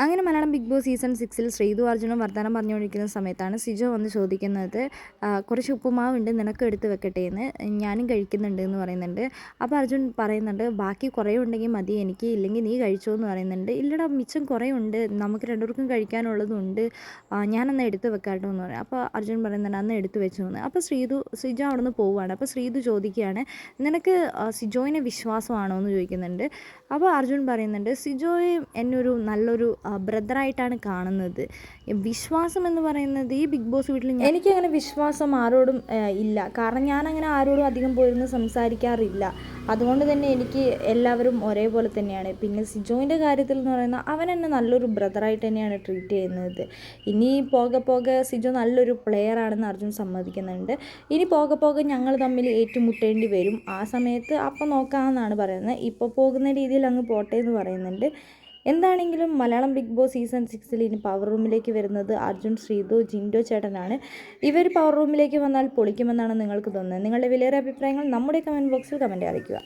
അങ്ങനെ Malayalam big boss season സിക്സിൽ ശ്രീതു അർജുനും വർത്തമാനം പറഞ്ഞുകൊണ്ടിരിക്കുന്ന സമയത്താണ് സിജോ വന്ന് ചോദിക്കുന്നത് കുറച്ച് ഉപ്പുമാവുണ്ട് നിനക്ക് എടുത്ത് വെക്കട്ടെ എന്ന്. ഞാനും കഴിക്കുന്നുണ്ട് എന്ന് പറയുന്നുണ്ട്. അപ്പോൾ അർജുൻ പറയുന്നുണ്ട് ബാക്കി കുറേ ഉണ്ടെങ്കിൽ മതി എനിക്ക് ഇല്ലെങ്കിൽ നീ കഴിച്ചോ എന്ന് പറയുന്നുണ്ട്. ഇല്ലടാ മിച്ചം കുറേ ഉണ്ട് നമുക്ക് രണ്ടുപേർക്കും കഴിക്കാനുള്ളതുണ്ട് ഞാനന്ന് എടുത്ത് വെക്കാട്ടോ എന്ന് പറയും. അപ്പോൾ അർജുൻ പറയുന്നുണ്ട് അന്ന് എടുത്ത് വെച്ചു എന്ന്. അപ്പോൾ ശ്രീതു സിജോ അവിടെ നിന്ന് പോവുകയാണ്. അപ്പോൾ ശ്രീതു ചോദിക്കുകയാണ് നിനക്ക് സിജോയിനെ വിശ്വാസമാണോ എന്ന് ചോദിക്കുന്നുണ്ട്. അപ്പോൾ അർജുൻ പറയുന്നുണ്ട് സിജോയെ എന്നൊരു നല്ലൊരു ബ്രദറായിട്ടാണ് കാണുന്നത്. വിശ്വാസം എന്ന് പറയുന്നത് ഈ ബിഗ് ബോസ് വീട്ടിൽ എനിക്കങ്ങനെ വിശ്വാസം ആരോടും ഇല്ല. കാരണം ഞാൻ അങ്ങനെ ആരോടും അധികം പോയിരുന്നു സംസാരിക്കാറില്ല. അതുകൊണ്ട് തന്നെ എനിക്ക് എല്ലാവരും ഒരേപോലെ തന്നെയാണ്. പിന്നെ സിജോയിന്റെ കാര്യത്തിൽ എന്ന് പറയുന്ന അവൻ എന്നെ നല്ലൊരു ബ്രദറായിട്ട് തന്നെയാണ് ട്രീറ്റ് ചെയ്യുന്നത്. ഇനി പോകെ പോകെ സിജോ നല്ലൊരു പ്ലെയർ ആണെന്ന് അർജുൻ സമ്മതിക്കുന്നുണ്ട്. ഇനി പോകെ പോകെ ഞങ്ങൾ തമ്മിൽ ഏറ്റുമുട്ടേണ്ടി വരും. ആ സമയത്ത് അപ്പം നോക്കാമെന്നാണ് പറയുന്നത്. ഇപ്പോൾ പോകുന്ന രീതിയിൽ അങ്ങ് പോട്ടെ എന്ന് പറയുന്നുണ്ട്. എന്താണെങ്കിലും മലയാളം ബിഗ് ബോസ് സീസൺ സിക്സിൽ ഇനി പവർ റൂമിലേക്ക് വരുന്നത് അർജുൻ ശ്രീതു ജിൻഡോ ചേട്ടനാണ്. ഇവർ പവർ റൂമിലേക്ക് വന്നാൽ പൊളിക്കുമെന്നാണ് നിങ്ങൾക്ക് തോന്നുന്നത്. നിങ്ങളുടെ വിലയേറെ അഭിപ്രായങ്ങൾ നമ്മുടെ കമന്റ് ബോക്സിൽ കമന്റ് അറിയിക്കുക